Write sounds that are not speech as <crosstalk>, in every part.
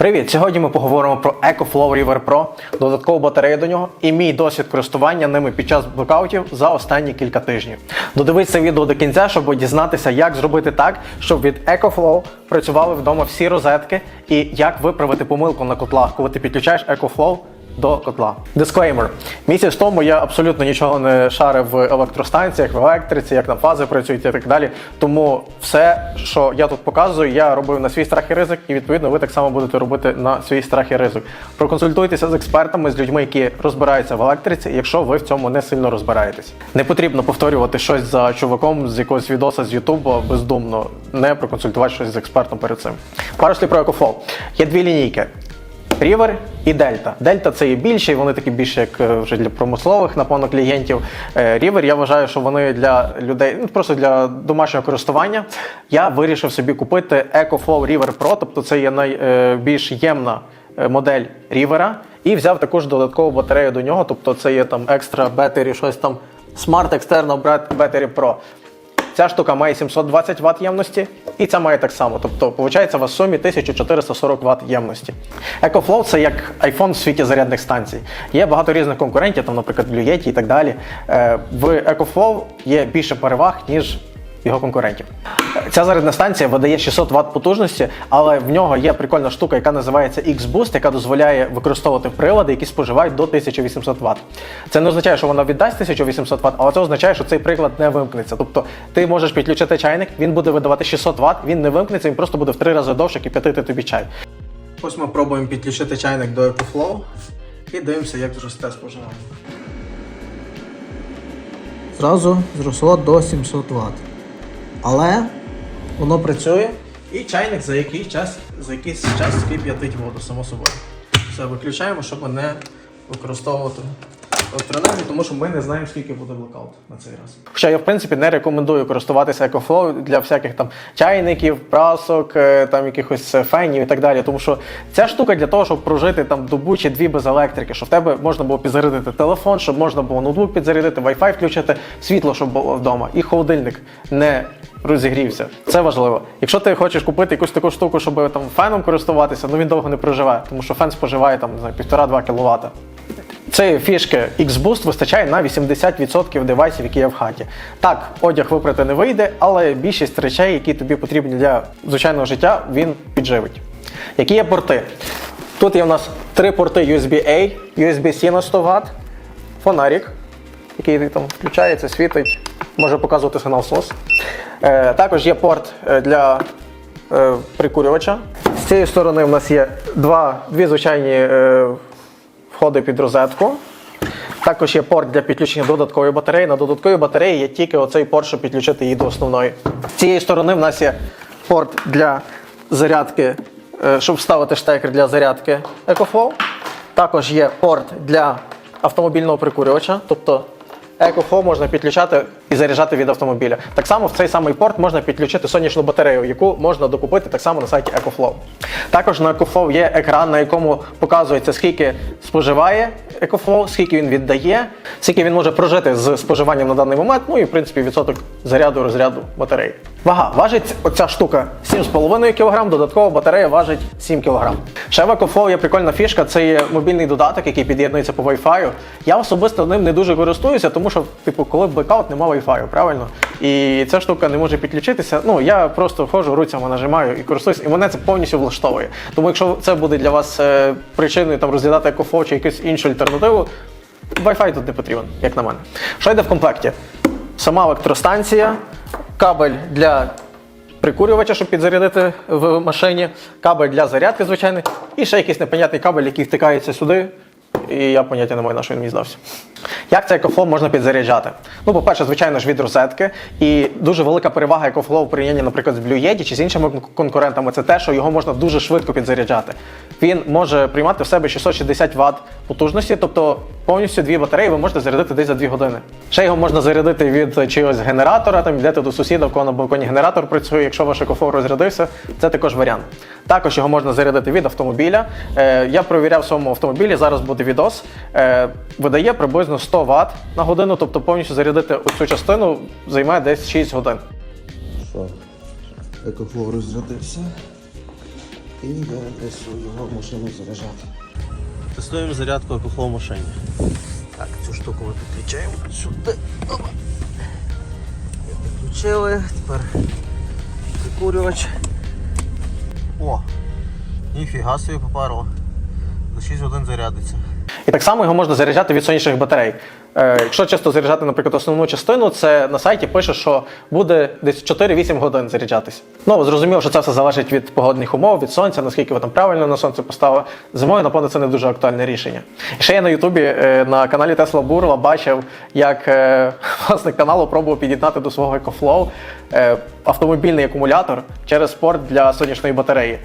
Привіт! Сьогодні ми поговоримо про EcoFlow River Pro, додаткову батарею до нього і мій досвід користування ними під час блокаутів за останні кілька тижнів. Додивись відео до кінця, щоб дізнатися, як зробити так, щоб від EcoFlow працювали вдома всі розетки і як виправити помилку на котлах, коли ти підключаєш EcoFlow до котла. Дисклеймер. Місяць тому я абсолютно нічого не шарив в електростанціях, в електриці, як там фази працюють і так далі. Тому все, що я тут показую, я робив на свій страх і ризик, і відповідно ви так само будете робити на свій страх і ризик. Проконсультуйтеся з експертами, з людьми, які розбираються в електриці, якщо ви в цьому не сильно розбираєтесь. Не потрібно повторювати щось за чуваком з якогось відоса з Ютубу бездумно, не проконсультувати щось з експертом перед цим. Пару слів про EcoFlow. Є дві лінійки. Рівер і Дельта. Дельта це є більші, вони такі більше як е, вже для промислових, напевно, клієнтів. Рівер, я вважаю, що вони для людей, ну просто для домашнього користування. Я вирішив собі купити EcoFlow River Pro, тобто це є найбільш ємна е, модель рівера. І взяв також додаткову батарею до нього, тобто це є там екстра Battery, щось там Smart External Battery Pro. Ця штука має 720 Вт ємності, і ця має так само. Тобто, виходить, у вас в сумі 1440 Вт ємності. EcoFlow це як iPhone в світі зарядних станцій. Є багато різних конкурентів, там, наприклад, Blue Yeti і так далі. Е, В EcoFlow є більше переваг, ніж його конкурентів. Ця зарядна станція видає 600 Вт потужності, але в нього є прикольна штука, яка називається X-Boost, яка дозволяє використовувати прилади, які споживають до 1800 Вт. Це не означає, що вона віддасть 1800 Вт, але це означає, що цей приклад не вимкнеться. Тобто ти можеш підключити чайник, він буде видавати 600 Вт, він не вимкнеться, він просто буде в три рази довше кип'ятити тобі чай. Ось ми пробуємо підключити чайник до EcoFlow і дивимося, як зросте споживання. Зразу зросло до 700 Вт. Але воно працює і чайник за якийсь час, за якийсь час кип'ятить воду, само собою. Все виключаємо, щоб не використовувати електроенергію, тому що ми не знаємо, скільки буде блокаут на цей раз. Хоча я в принципі не рекомендую користуватися EcoFlow для всяких там чайників, прасок, е, там якихось е, фенів і так далі. Тому що ця штука для того, щоб прожити там добу чи дві без електрики, щоб в тебе можна було підзарядити телефон, щоб можна було ноутбук підзарядити, Wi-Fi включити, світло, щоб було вдома, і холодильник не розігрівся. Це важливо. Якщо ти хочеш купити якусь таку штуку, щоб там феном користуватися, ну він довго не проживе, тому що фен споживає там не знаю, 1,5-2 кВт. Цієї фішки X-Boost вистачає на 80% девайсів, які є в хаті. Так, одяг випрати не вийде, але більшість речей, які тобі потрібні для звичайного життя, він підживить. Які є порти? Тут є у нас три порти USB-A, USB-C на 100 Вт, фонарик, який там включається, світить, може показувати сигнал SOS. Е, також є порт е, для е, прикурювача. З цієї сторони в нас є два, дві звичайні е, входи під розетку. Також є порт для підключення додаткової батареї. На додатковій батареї є тільки оцей порт, щоб підключити її до основної. З цієї сторони в нас є порт для зарядки, е, щоб вставити штекер для зарядки EcoFlow. Також є порт для автомобільного прикурювача, тобто EcoFlow можна підключати і заряджати від автомобіля. Так само в цей самий порт можна підключити сонячну батарею, яку можна докупити так само на сайті EcoFlow. Також на EcoFlow є екран, на якому показується, скільки споживає EcoFlow, скільки він віддає, скільки він може прожити з споживанням на даний момент, ну і в принципі відсоток заряду розряду батареї. Вага важить оця штука 7,5 кг, додаткова батарея важить 7 кг. Ще в EcoFlow є прикольна фішка, це є мобільний додаток, який під'єднується по Wi-Fi. Я особисто ним не дуже користуюся, тому що, типу, коли блекаут, немає Wi-Fi, правильно? І ця штука не може підключитися. Ну я просто входжу, руцями нажимаю і користуюся, і мене це повністю влаштовує. Тому якщо це буде для вас е, причиною там розглядати EcoFlow чи якусь іншу альтернативу, Wi-Fi тут не потрібен, як на мене. Що йде в комплекті? Сама електростанція, кабель для прикурювача, щоб підзарядити в машині, кабель для зарядки, звичайно, і ще якийсь непонятний кабель, який втикається сюди. І я поняття не маю, на що він мені здався. Як цей екофлоу можна підзаряджати? Ну, по-перше, звичайно ж, від розетки. І дуже велика перевага екофлоу в порівнянні, наприклад, з Blue Yeti чи з іншими конкурентами, це те, що його можна дуже швидко підзаряджати. Він може приймати в себе 660 Вт потужності, тобто повністю дві батареї ви можете зарядити десь за 2 години. Ще його можна зарядити від чогось генератора, там йдете до сусіда, в кого на балконі генератор працює. Якщо ваш екофлоу розрядився, це також варіант. Також його можна зарядити від автомобіля. Е, я провіряв в своєму автомобілі, зараз буде відос. Е, видає приблизно 100 Вт на годину, тобто повністю зарядити оцю частину займає десь 6 годин. Що? Екофлоу розрядився. І йдемо десь його в машину заряджати. Тестуємо зарядку екофлоу в машині. Так, цю штуку ми підключаємо сюди. Опа. Підключили, тепер прикурювач. О! Ніфіга собі попарло. За 6 годин зарядиться. І так само його можна заряджати від сонячних батарей. Е, якщо чисто заряджати, наприклад, основну частину, це на сайті пише, що буде десь 4-8 годин заряджатись. Ну, зрозуміло, що це все залежить від погодних умов, від сонця, наскільки ви там правильно на сонце поставили. Зимою, напевно, це не дуже актуальне рішення. І ще я на Ютубі е, на каналі Тесла Бурла бачив, як е, <laughs> власник каналу пробував під'єднати до свого EcoFlow е, автомобільний акумулятор через порт для сонячної батареї.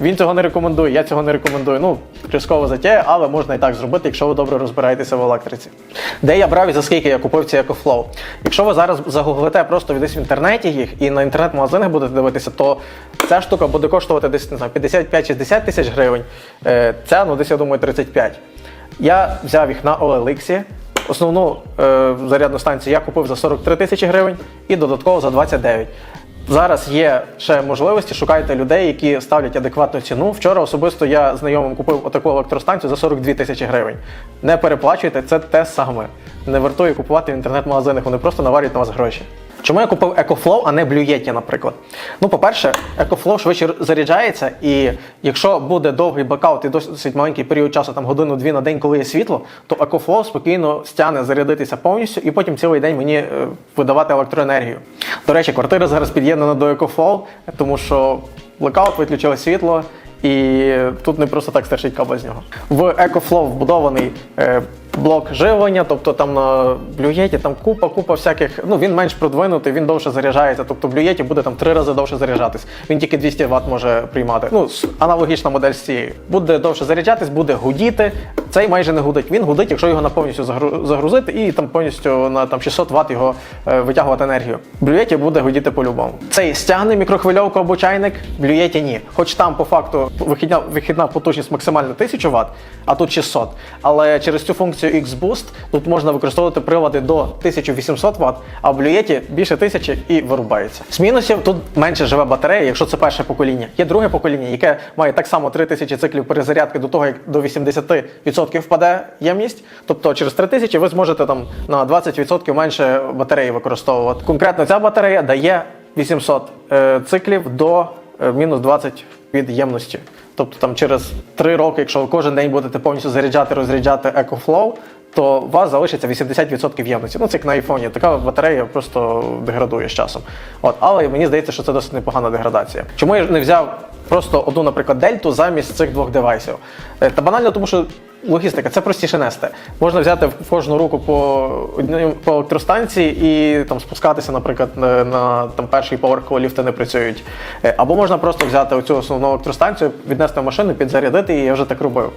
Він цього не рекомендує, я цього не рекомендую. Ну, ризикова затея, але можна і так зробити, якщо ви добре розбираєтеся в електриці. Де я брав і за скільки я купив ці EcoFlow? Якщо ви зараз загуглите просто десь в інтернеті їх і на інтернет-магазинах будете дивитися, то ця штука буде коштувати десь не знаю, 55-60 тисяч гривень. Е, Ця, ну десь я думаю, 35. Я взяв їх на OLX. Основну е, зарядну станцію я купив за 43 тисячі гривень і додатково за 29. Зараз є ще можливості, шукайте людей, які ставлять адекватну ціну. Вчора особисто я знайомим купив отаку електростанцію за 42 тисячі гривень. Не переплачуйте, це те саме. Не вартує купувати в інтернет-магазинах, вони просто наварюють на вас гроші. Чому я купив EcoFlow, а не Blue Yeti, наприклад? Ну, по-перше, EcoFlow швидше заряджається, і якщо буде довгий блекаут і досить маленький період часу, там годину-дві на день, коли є світло, то EcoFlow спокійно стягне зарядитися повністю і потім цілий день мені е, видавати електроенергію. До речі, квартира зараз під'єднана до EcoFlow, тому що блекаут виключили світло. І тут не просто так стирчить кабель з нього. В EcoFlow вбудований е, блок живлення, тобто там на Blue Yeti там купа, купа всяких. Ну він менш продвинутий, він довше заряджається. Тобто Yeti буде там три рази довше заряджатись. Він тільки 200 Вт може приймати. Ну, аналогічна модель з цією. Буде довше заряджатись, буде гудіти. Цей майже не гудить. Він гудить, якщо його на повністю загрузити і там повністю на там 600 Вт його е, витягувати енергію. Yeti буде гудіти по-любому. Цей стягне мікрохвильовку або чайник, Yeti ні. Хоч там по факту вихідна, вихідна потужність максимально 1000 Вт, а тут 600. Але через цю функцію X-Boost тут можна використовувати прилади до 1800 Вт, а в Yeti більше 1000 і вирубається. З мінусів тут менше живе батарея, якщо це перше покоління. Є друге покоління, яке має так само 3000 циклів перезарядки до того, як до 80% впаде ємність. Тобто через 3000 ви зможете там на 20% менше батареї використовувати. Конкретно ця батарея дає 800 е, циклів до е, мінус 20 від ємності. Тобто там через 3 роки, якщо ви кожен день будете повністю заряджати, розряджати EcoFlow, то у вас залишиться 80% ємності. Ну, це як на айфоні. Така батарея просто деградує з часом. От, але мені здається, що це досить непогана деградація. Чому я не взяв просто одну, наприклад, дельту замість цих двох девайсів? Е, Та банально, тому що логістика це простіше нести. Можна взяти в кожну руку по по електростанції і там спускатися, наприклад, на, там перший поверх, коли ліфти не працюють. Е, Або можна просто взяти оцю основну електростанцію, віднести в машину, підзарядити її, я вже так робив.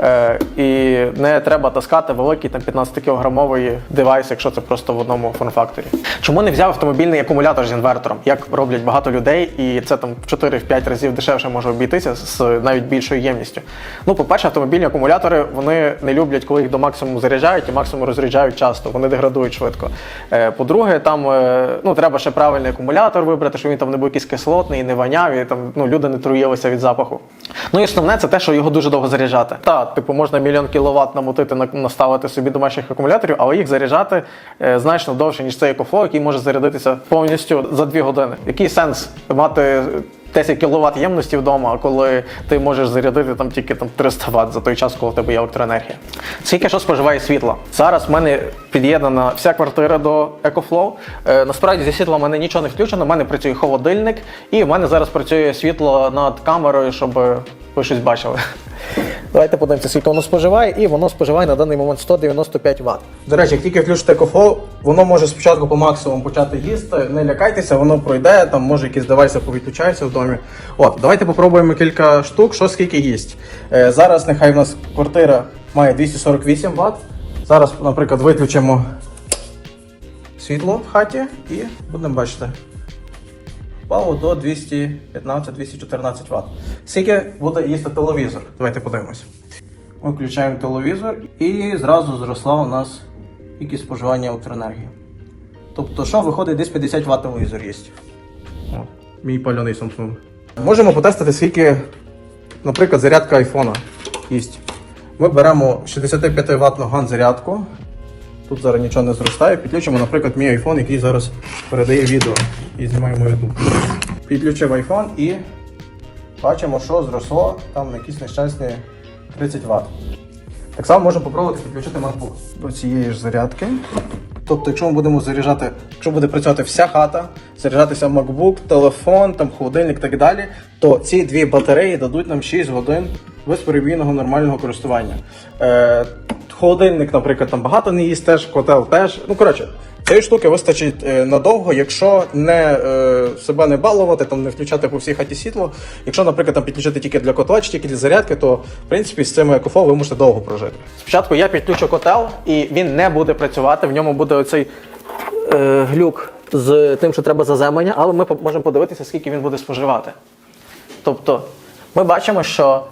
Е, і не треба таскати великий там 15-кілограмовий девайс, якщо це просто в одному форм-факторі. Чому не взяв автомобільний акумулятор з інвертором, як роблять багато людей, і це там в 4-5 разів дешевше може обійтися з навіть більшою ємністю. Ну, по-перше, автомобільні акумулятори вони не люблять, коли їх до максимуму заряджають і максимум розряджають часто, вони деградують швидко. Е, По-друге, там е, ну, треба ще правильний акумулятор вибрати, щоб він там не був якийсь кислотний, не воняв, і там ну, люди не труїлися від запаху. Ну і основне це те, що його дуже довго заряджати. Та, типу, можна мільйон кіловат намотити, наставити собі домашніх акумуляторів, але їх заряджати е, значно довше, ніж цей екофло, який може зарядитися повністю за 2 години. Який сенс мати 10 кВт ємності вдома, коли ти можеш зарядити там тільки там 300 Вт за той час, коли в тебе є електроенергія. Скільки що споживає світла? Зараз в мене під'єднана вся квартира до EcoFlow. Е, насправді зі світла в мене нічого не включено, в мене працює холодильник, і в мене зараз працює світло над камерою, щоб ви щось бачили. Давайте подивимося, скільки воно споживає, і воно споживає на даний момент 195 Вт. До речі, як тільки включите EcoFlow, воно може спочатку по максимуму почати їсти. Не лякайтеся, воно пройде, там може якісь девайси повідключаються в домі. От, давайте попробуємо кілька штук, що скільки їсть. Е, зараз нехай в нас квартира має 248 Вт. Зараз, наприклад, виключимо світло в хаті і будемо бачити. Впало до 215-214 Вт. Скільки буде їсти телевізор? Давайте подивимось. Ми включаємо телевізор і зразу зросла у нас кількість споживання електроенергії. Тобто, що виходить, десь 50 Вт телевізор є. О, мій пальоний Samsung. Можемо потестити, скільки наприклад, зарядка айфона є. Ми беремо 65 ваттну ган зарядку. Тут зараз нічого не зростає. Підключимо, наприклад, мій iPhone, який зараз передає відео і знімаємо YouTube. Підключив iPhone і бачимо, що зросло там на якісь нещасні 30 Вт. Так само можемо спробувати підключити MacBook до цієї ж зарядки. Тобто, якщо ми будемо заряджати, якщо буде працювати вся хата, заряджатися MacBook, телефон, там холодильник і так далі, то ці дві батареї дадуть нам 6 годин безперебійного нормального користування. Е, холодильник, наприклад, там багато не їсть теж, котел теж. Ну коротше, цієї штуки вистачить е, надовго, якщо не е, себе не балувати, там не включати по всій хаті світло. Якщо, наприклад, там підключити тільки для котла чи тільки для зарядки, то в принципі з цими екофо ви можете довго прожити. Спочатку я підключу котел, і він не буде працювати. В ньому буде оцей е, глюк з тим, що треба заземлення, але ми можемо подивитися, скільки він буде споживати. Тобто, ми бачимо, що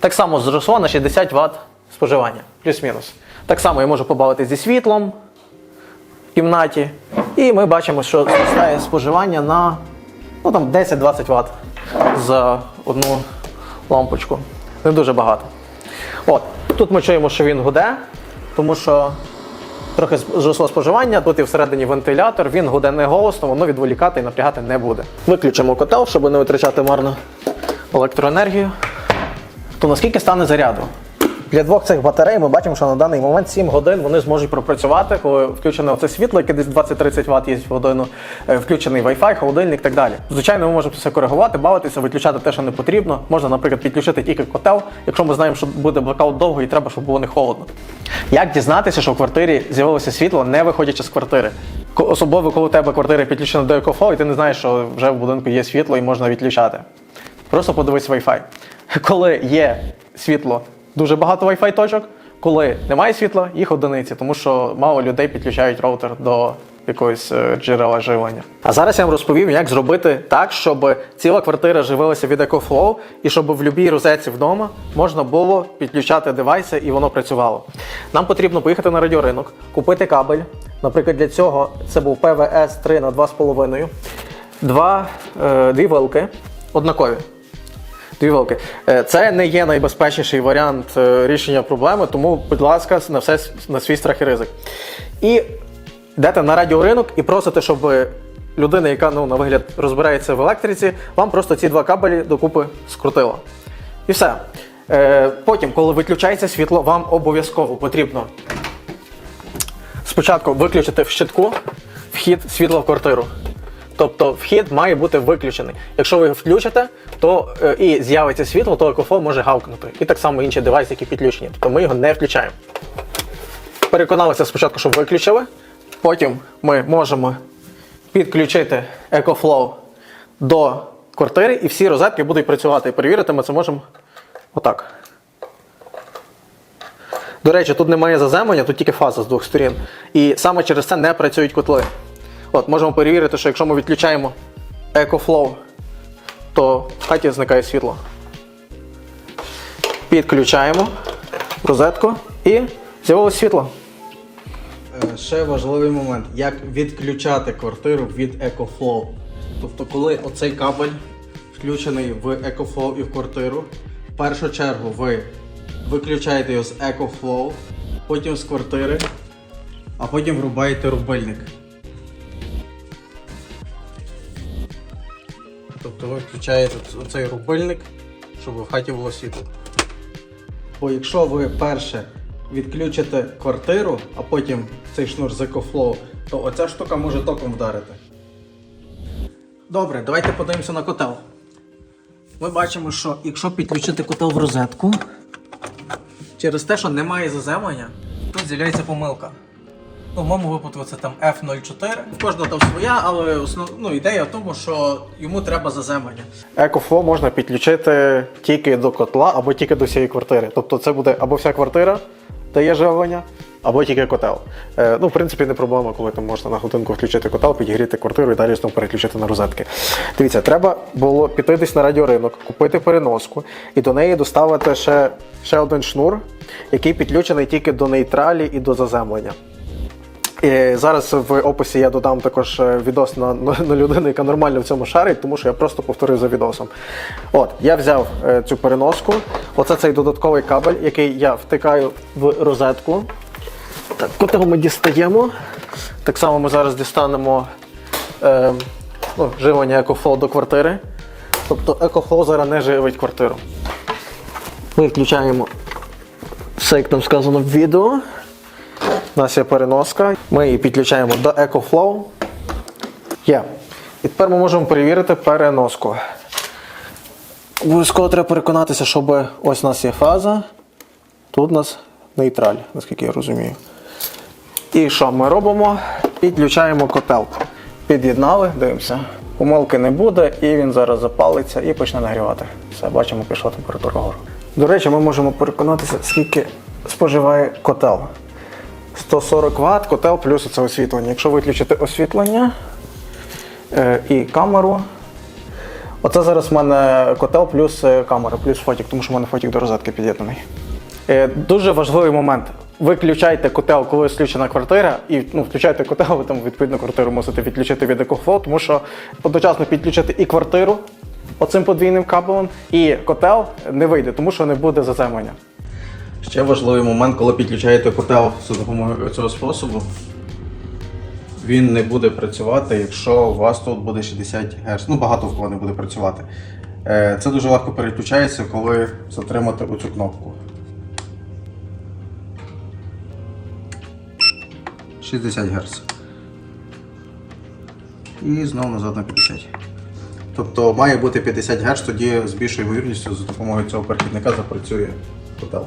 так само зросло на 60 Вт споживання, плюс-мінус. Так само я можу побавитися зі світлом в кімнаті, і ми бачимо, що зростає споживання на ну, там, 10-20 Вт за одну лампочку. Не дуже багато. От, тут ми чуємо, що він гуде, тому що трохи зросло споживання, тут і всередині вентилятор, він гуде не голосно, воно відволікати і напрягати не буде. Виключимо котел, щоб не витрачати марно електроенергію. То наскільки стане заряду? Для двох цих батарей ми бачимо, що на даний момент 7 годин вони зможуть пропрацювати, коли включене оце світло, яке десь 20-30 Вт є в годину, е, включений Wi-Fi, холодильник і так далі. Звичайно, ми можемо все коригувати, бавитися, виключати те, що не потрібно. Можна, наприклад, підключити тільки котел, якщо ми знаємо, що буде блокаут довго і треба, щоб було не холодно. Як дізнатися, що в квартирі з'явилося світло, не виходячи з квартири? Особливо, коли у тебе квартира підключена до екофло, і ти не знаєш, що вже в будинку є світло і можна відключати. Просто подивись Wi-Fi. <laughs> Коли є світло, дуже багато Wi-Fi точок. Коли немає світла, їх одиниці, тому що мало людей підключають роутер до якогось е, джерела живлення. А зараз я вам розповім, як зробити так, щоб ціла квартира живилася від EcoFlow, і щоб в будь-якій розетці вдома можна було підключати девайси і воно працювало. Нам потрібно поїхати на радіоринок, купити кабель. Наприклад, для цього це був PVS 3 на 2,5, два, е, дві вилки однакові. Дві вилки. Е, Це не є найбезпечніший варіант е, рішення проблеми, тому, будь ласка, на все на свій страх і ризик. І йдете на радіоринок і просите, щоб людина, яка ну, на вигляд розбирається в електриці, вам просто ці два кабелі докупи скрутила. І все. Е, Потім, коли виключається світло, вам обов'язково потрібно спочатку виключити в щитку вхід світла в квартиру. Тобто вхід має бути виключений. Якщо ви його включите, то е, і з'явиться світло, то екофон може гавкнути. І так само інші девайси, які підключені. Тобто ми його не включаємо. Переконалися спочатку, що виключили. Потім ми можемо підключити EcoFlow до квартири, і всі розетки будуть працювати. І перевірити ми це можемо отак. До речі, тут немає заземлення, тут тільки фаза з двох сторін. І саме через це не працюють котли. От, можемо перевірити, що якщо ми відключаємо EcoFlow, то в хаті зникає світло. Підключаємо розетку і з'явилось світло. Е, Ще важливий момент, як відключати квартиру від EcoFlow. Тобто, коли оцей кабель включений в EcoFlow і в квартиру, в першу чергу ви виключаєте його з EcoFlow, потім з квартири, а потім врубаєте рубильник. Тобто ви включаєте оцей рубильник, щоб в хаті було світло. Бо якщо ви перше відключите квартиру, а потім цей шнур з EcoFlow, то оця штука може током вдарити. Добре, давайте подивимося на котел. Ми бачимо, що якщо підключити котел в розетку, через те, що немає заземлення, тут з'являється помилка. Ну, в моєму випадку це там F04. В кожного там своя, але основ... ну, ідея в тому, що йому треба заземлення. EcoFlow можна підключити тільки до котла або тільки до всієї квартири. Тобто це буде або вся квартира дає живлення, або тільки котел. Е, ну, в принципі, не проблема, коли там можна на годинку включити котел, підігріти квартиру і далі знову переключити на розетки. Дивіться, треба було піти десь на радіоринок, купити переноску і до неї доставити ще, ще один шнур, який підключений тільки до нейтралі і до заземлення. І зараз в описі я додам також е, відос на, на, людину, яка нормально в цьому шарить, тому що я просто повторив за відосом. От, я взяв е, цю переноску. Оце цей додатковий кабель, який я втикаю в розетку. Так, котел ми дістаємо. Так само ми зараз дістанемо е, ну, живлення EcoFlow до квартири. Тобто EcoFlow зараз не живить квартиру. Ми включаємо все, як там сказано в відео. У нас є переноска. Ми її підключаємо до EcoFlow. Є. І тепер ми можемо перевірити переноску. Обов'язково треба переконатися, щоб ось у нас є фаза. Тут у нас нейтраль, наскільки я розумію. І що ми робимо? Підключаємо котел. Під'єднали, дивимося. Помилки не буде, і він зараз запалиться і почне нагрівати. Все, бачимо, пішла температура вгору. До речі, ми можемо переконатися, скільки споживає котел. 140 Вт, котел плюс це освітлення. Якщо виключити освітлення е, і камеру. Оце зараз в мене котел плюс е, камера, плюс фотік, тому що в мене фотік до розетки під'єднаний. Е, Дуже важливий момент. Виключайте котел, коли включена квартира, і ну, включайте котел, ви там відповідно квартиру мусите відключити від EcoFlow, тому що одночасно підключити і квартиру оцим подвійним кабелем, і котел не вийде, тому що не буде заземлення. Ще важливий момент, коли підключаєте котел за допомогою цього способу. Він не буде працювати, якщо у вас тут буде 60 Гц. Ну, багато в кого не буде працювати. Е, Це дуже легко переключається, коли затримати оцю кнопку. 60 Гц. І знову назад на 50. Тобто має бути 50 Гц, тоді з більшою ймовірністю за допомогою цього перехідника запрацює котел.